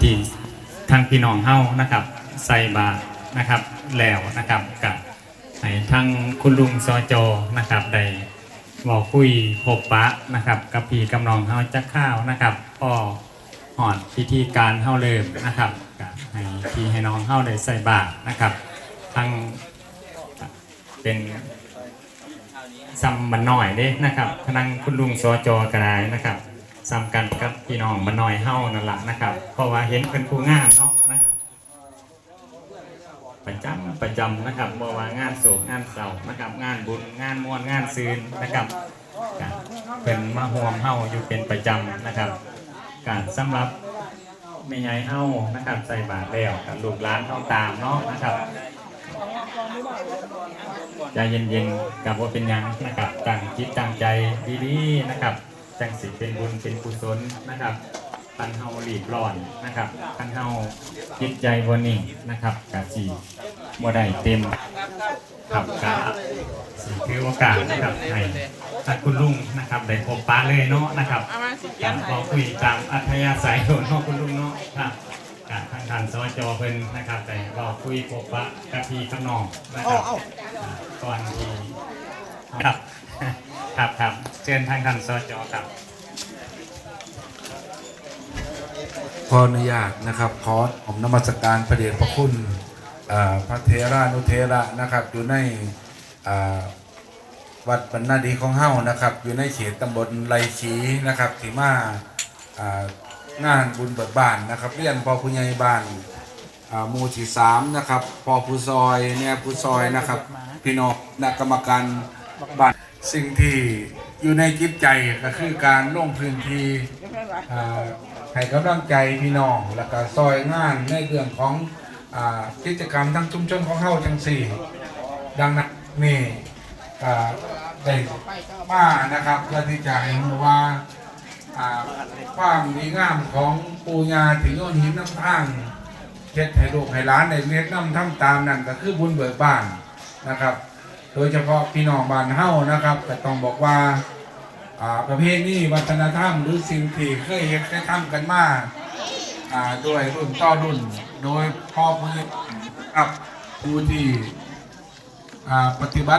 ที่ทางพี่น้องเฮานะครับใส่บาตรนะครับแล้วนะครับกับให้ทางคุณลุงซอจอนะครับได้บอกคุยพบปะนะครับ กับพี่กำนองเฮาจักข้าวนะครับก็หอดพิธีการเฮาเริ่มนะครับก็ให้พี่ให้น้องเฮาได้ใส่บาตรนะครับทางเป็นซ้ำมันหน่อยเด้นะครับทางคุณลุงซอจอกระไดนะครับ ซ้ำกันกับพี่น้องมาหน่อยเฮ้านั่นแหละนะครับ เพราะว่าเห็นเป็นผู้งานเนาะนะประจำประจำนะครับบ่ว่างานโศกงานเศร้านะครับงานบุญงานมวนงานซืนนะครับเป็นมาห่วมเฮ้าอยู่เป็นประจำนะครับ การสำหรับไม่ใหญ่เฮ้านะครับใส่บาตรแล้วกับลูกหลานเฮ้าตามเนาะนะครับใจเย็นๆกับว่าเป็นยังนะครับตั้งจิตตั้งใจดีๆนะครับ จังสิเป็นบุญเป็นกุศลนะครับคันเฮารีบร้อนนะครับคันเฮาจิตใจบ่นิ่งนะครับกะสิบ่ได้เต็มครับกะสิถือโอกาสนะครับให้ท่านคุณลุงนะครับได้พบปะเลยเนาะนะครับการขอคุยตามอัธยาศัยของเนาะคุณลุงเนาะครับกะทางท่านสวจเพิ่นนะครับได้รอคุยพบปะกับพี่กับน้องนะครับก่อนที่ครับครับครับ เชิญทางท่านสจครับ ขออนุญาตนะครับขอผมนมัสการพระเดชพระคุณอ่าพระเทรานุเทระนะครับอยู่ในอ่าวัดบรรณาดีของเฮ้านะครับ อยู่ในเขตตำบลไรขีนะครับที่มาอ่างานบุญเบิกบานนะครับเรียนพอผู้ใหญ่บ้านอ่าหมู่ที่สามนะครับพอผู้ซอยเนี่ยผู้ซอยนะครับ พี่น้องนักกรรมการบ้าน สิ่งที่อยู่ในจิตใจก็คือการลงพื้นที่อ่าให้กำลังใจพี่น้องแล้วก็ซอยงานในเรื่องของอากิจกรรมทั้งชุมชนของเฮาจังสี่ ดังนั้นนี่ได้มานะครับเพื่อที่จะให้รู้ว่าอ่าความดีงามของปูญาถึงโยนหินน้ำทางเฮ็ดให้ลูกให้หลานในเรียกน้ำทำตามนั่นก็คือบุญเบิกบ้านนะครับ โดยเฉพาะพี่น้องบ้านเฮานะครับก็ต้องบอกว่าประเภทนี้วัฒนธรรมหรือสิ่งที่เคยเห็นได้ทำกันมาด้วยรุ่นต่อรุ่น โดยพ่อพื้นครับผู้ที่ปฏิบัติ